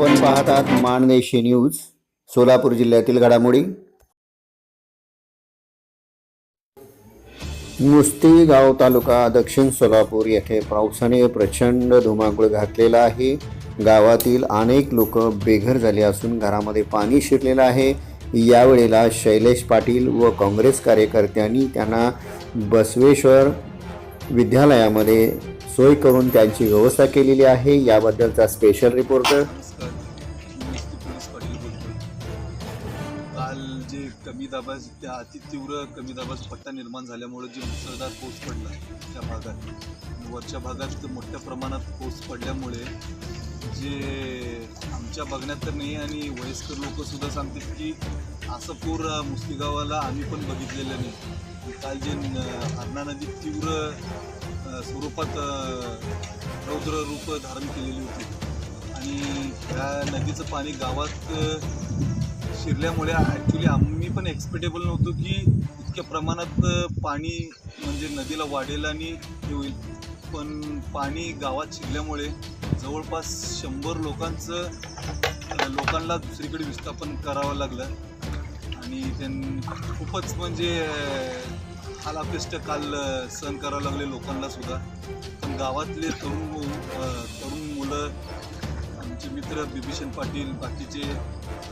आपण पाहतात मानदेशी न्यूज सोलापूर जिल्ह्यातील घडामोडी. मुस्ती गाव तालुका दक्षिण सोलापूर येथे पावसाने प्रचंड धुमाकूळ घातलेला आहे. गावातील अनेक लोक बेघर झाले असून घरामध्ये पाणी शिरलेलं आहे. यावेळेला शैलेश पाटील व काँग्रेस कार्यकर्त्यांनी त्यांना बसवेश्वर विद्यालयामध्ये सोय करून त्यांची व्यवस्था केलेली आहे. याबद्दलचा स्पेशल रिपोर्ट काल जे कमी दाबाचा अति तीव्र कमी दाबाचा पट्टा निर्माण झाल्यामुळे जे मुसळधार पाऊस पडला त्या भागात वरच्या भागात मोठ्या प्रमाणात पाऊस पडल्यामुळे जे आमच्या बघण्यात तर नाही आणि वयस्कर लोकंसुद्धा सांगतात की असं पूर मुस्तीगावाला आम्ही पण बघितलेलं नाही. काल जे न- हरणा नदी तीव्र स्वरूपात रौद्र रूप धारण केलेली होती. आणि त्या नदीचं पाणी गावात शिरल्यामुळे ॲक्च्युली आम्ही पण एक्सपेक्टेबल नव्हतो की इतक्या प्रमाणात पाणी म्हणजे नदीला वाढेल आणि हे होईल. पण पाणी गावात शिरल्यामुळे जवळपास शंभर लोकांचं लोकांना दुसरीकडे विस्थापन करावं लागलं. आणि त्यांनी खूपच म्हणजे हालापिष्ट काल सहन करावं लागले लोकांना सुद्धा. पण गावातले तरुण तरुण मुलं आमचे मित्र बिभीषण पाटील बाकीचे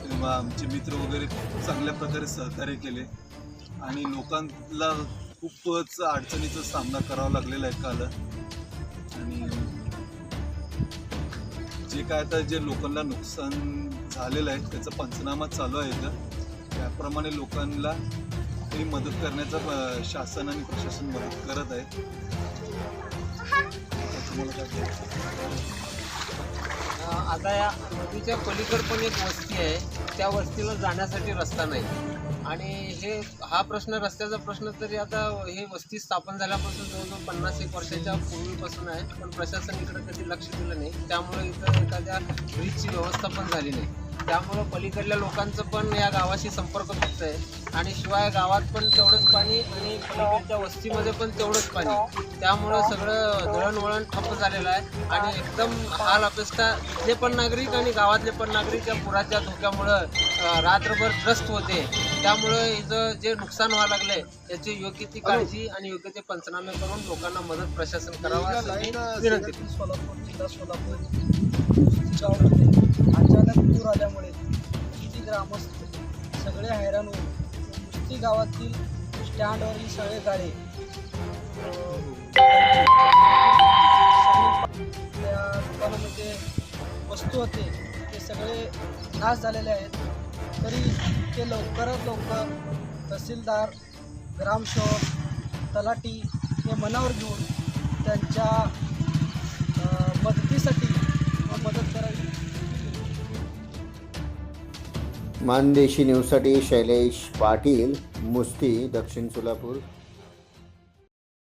किंवा आमचे मित्र वगैरे चांगल्या प्रकारे सहकार्य केले. आणि लोकांना खूपच अडचणीचा सामना करावा लागलेला आहे काल. आणि जे काय आता जे लोकांना नुकसान झालेलं आहे त्याचा पंचनामा चालू आहे इथं. त्याप्रमाणे लोकांना तरी मदत करण्याचा शासन आणि प्रशासन मदत करत आहे. आता या नदीच्या पलीकड पण एक वस्ती आहे. त्या वस्तीला जाण्यासाठी रस्ता नाही. आणि हे हा प्रश्न रस्त्याचा प्रश्न तरी आता हे वस्ती स्थापन झाल्यापासून जवळजवळ पन्नास एक वर्षाच्या पूर्वीपासून आहे. पण प्रशासन इकडे कधी लक्ष दिलं नाही. त्यामुळे इथं एखाद्या ब्रिजची व्यवस्था पण झाली नाही. त्यामुळं पलीकडल्या लोकांचं पण या गावाशी संपर्क तुटत आहे आणि शिवाय गावात पण तेवढंच पाणी आणि पलीकडच्या वस्तीमध्ये पण तेवढंच पाणी. त्यामुळं सगळं दळणवळण ठप्प झालेलं आहे. आणि एकदम हाल अपेक्षा इथले पण नागरिक आणि गावातले पण नागरिक या पुराच्या धोक्यामुळं रात्रभर त्रस्त होते. त्यामुळं इथं जे नुकसान व्हायला लागले याची योग्य ती काळजी आणि योग्य ते पंचनामे करून लोकांना मदत प्रशासन करावं विनंती. सोलापूर जिल्हा सोलापूर पूर आल्यामुळे किती ग्रामस्थ सगळे हैराण होऊन कुस्ती गावातील स्टँडवरील सगळे गाडे त्या दुकानामध्ये वस्तू होते ते सगळे नाश झालेले आहेत. तरी ते लवकरात लवकर तहसीलदार ग्रामसेवक तलाठी हे मनावर घेऊन त्यांच्या मानदेशी न्यूजसाठी शैलेश पाटील मुस्ती दक्षिण सोलापूर.